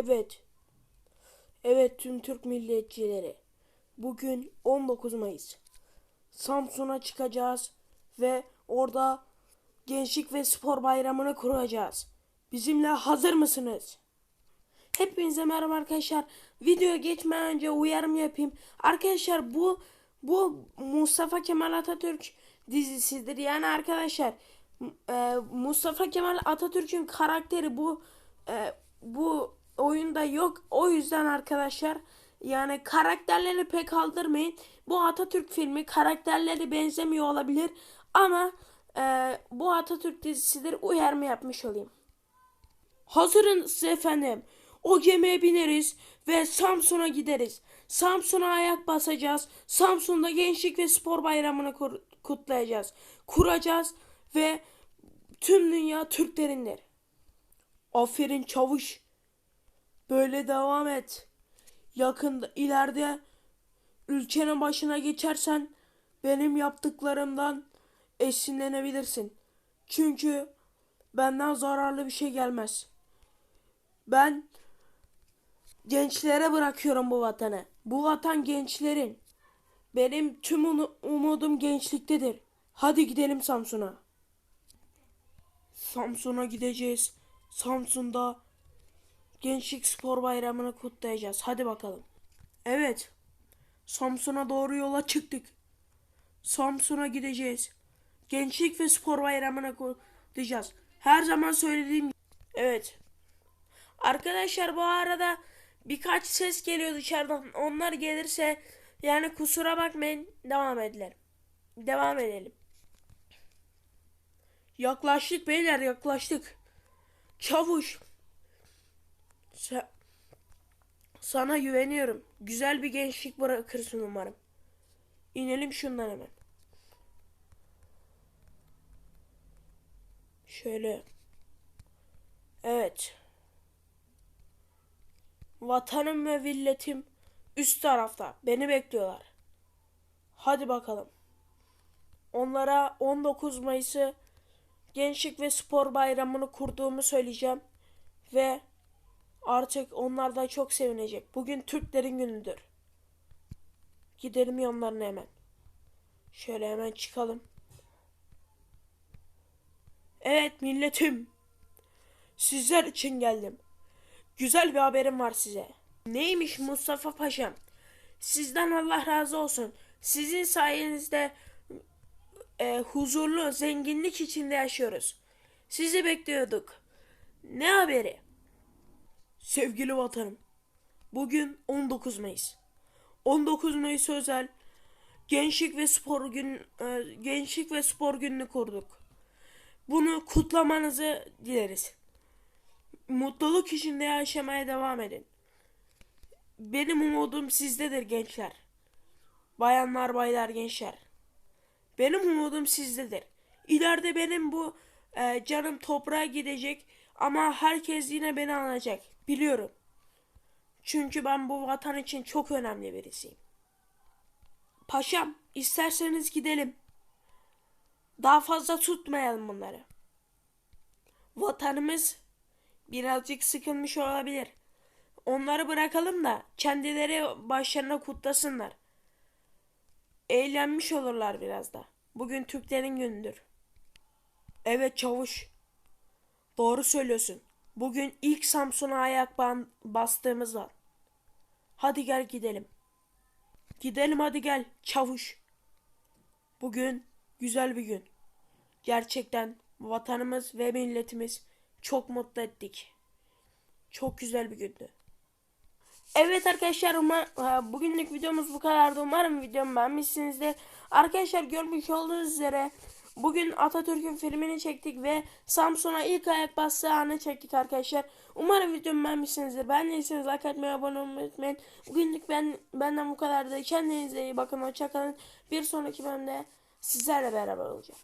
Evet. Evet tüm Türk milliyetçileri. Bugün 19 Mayıs. Samsun'a çıkacağız ve orada Gençlik ve Spor Bayramı'nı kuracağız. Bizimle hazır mısınız? Hepinize merhaba arkadaşlar. Videoya geçmeden önce uyarım yapayım. Arkadaşlar bu bu Mustafa Kemal Atatürk dizisidir. Yani arkadaşlar e, Mustafa Kemal Atatürk'ün karakteri bu e, bu oyunda yok. O yüzden arkadaşlar yani karakterleri pek aldırmayın. Bu Atatürk filmi karakterleri benzemiyor olabilir ama e, bu Atatürk dizisidir. Uyarma yapmış olayım. Hazırız efendim. O gemiye bineriz ve Samsun'a gideriz. Samsun'a ayak basacağız. Samsun'da Gençlik ve Spor Bayramı'nı kutlayacağız. Kuracağız ve tüm dünya Türklerindir. Aferin çavuş. Böyle devam et. Yakında ileride ülkenin başına geçersen benim yaptıklarımdan esinlenebilirsin. Çünkü benden zararlı bir şey gelmez. Ben gençlere bırakıyorum bu vatanı. Bu vatan gençlerin. Benim tüm umudum gençliktedir. Hadi gidelim Samsun'a. Samsun'a gideceğiz. Samsun'da Gençlik Spor Bayramı'nı kutlayacağız. Hadi bakalım. Evet. Samsun'a doğru yola çıktık. Samsun'a gideceğiz. Gençlik ve Spor Bayramı'nı kutlayacağız. Her zaman söylediğim. Evet. Arkadaşlar bu arada birkaç ses geliyor dışarıdan. Onlar gelirse yani kusura bakmayın. Devam edelim. Devam edelim. Yaklaştık beyler yaklaştık. Çavuş. Sen, sana güveniyorum. Güzel bir gençlik bırakırsın umarım. İnelim şundan hemen. Şöyle. Evet. Vatanım ve milletim üst tarafta. Beni bekliyorlar. Hadi bakalım. Onlara 19 Mayıs'ı Gençlik ve Spor Bayramı'nı kurduğumu söyleyeceğim. Ve artık onlar da çok sevinecek. Bugün Türklerin günüdür. Gidelim yanlarına hemen. Şöyle hemen çıkalım. Evet milletim. Sizler için geldim. Güzel bir haberim var size. Neymiş Mustafa Paşam? Sizden Allah razı olsun. Sizin sayenizde e, huzurlu, zenginlik içinde yaşıyoruz. Sizi bekliyorduk. Ne haberi? Sevgili vatanım, bugün 19 Mayıs. 19 Mayıs özel Gençlik ve Spor gün e, Gençlik ve Spor gününü kurduk. Bunu kutlamanızı dileriz. Mutluluk içinde yaşamaya devam edin. Benim umudum sizdedir gençler. Bayanlar, baylar, gençler. Benim umudum sizdedir. İleride benim bu e, canım toprağa gidecek ama herkes yine beni anacak. Biliyorum. Çünkü ben bu vatan için çok önemli birisiyim. Paşam, isterseniz gidelim. Daha fazla tutmayalım bunları. Vatanımız birazcık sıkılmış olabilir. Onları bırakalım da kendileri başlarına kutlasınlar. Eğlenmiş olurlar biraz da. Bugün Türklerin günüdür. Evet çavuş. Doğru söylüyorsun. Bugün ilk Samsun'a ayak bastığımız var. Hadi gel gidelim. Gidelim hadi gel çavuş. Bugün güzel bir gün. Gerçekten vatanımız ve milletimiz çok mutlu ettik. Çok güzel bir gündü. Evet arkadaşlar umar, bugünlük videomuz bu kadardı. Umarım videomu beğenmişsinizdir. Arkadaşlar görmüş olduğunuz üzere bugün Atatürk'ün filmini çektik ve Samsun'a ilk ayak bastığı anı çektik arkadaşlar. Umarım videomu beğenmişsinizdir. Beğendiyseniz like atmayı, abone olmayı unutmayın. Bugünlük ben benden bu kadardı. Kendinize iyi bakın. Hoşçakalın. Bir sonraki bölümde sizlerle beraber olacağım.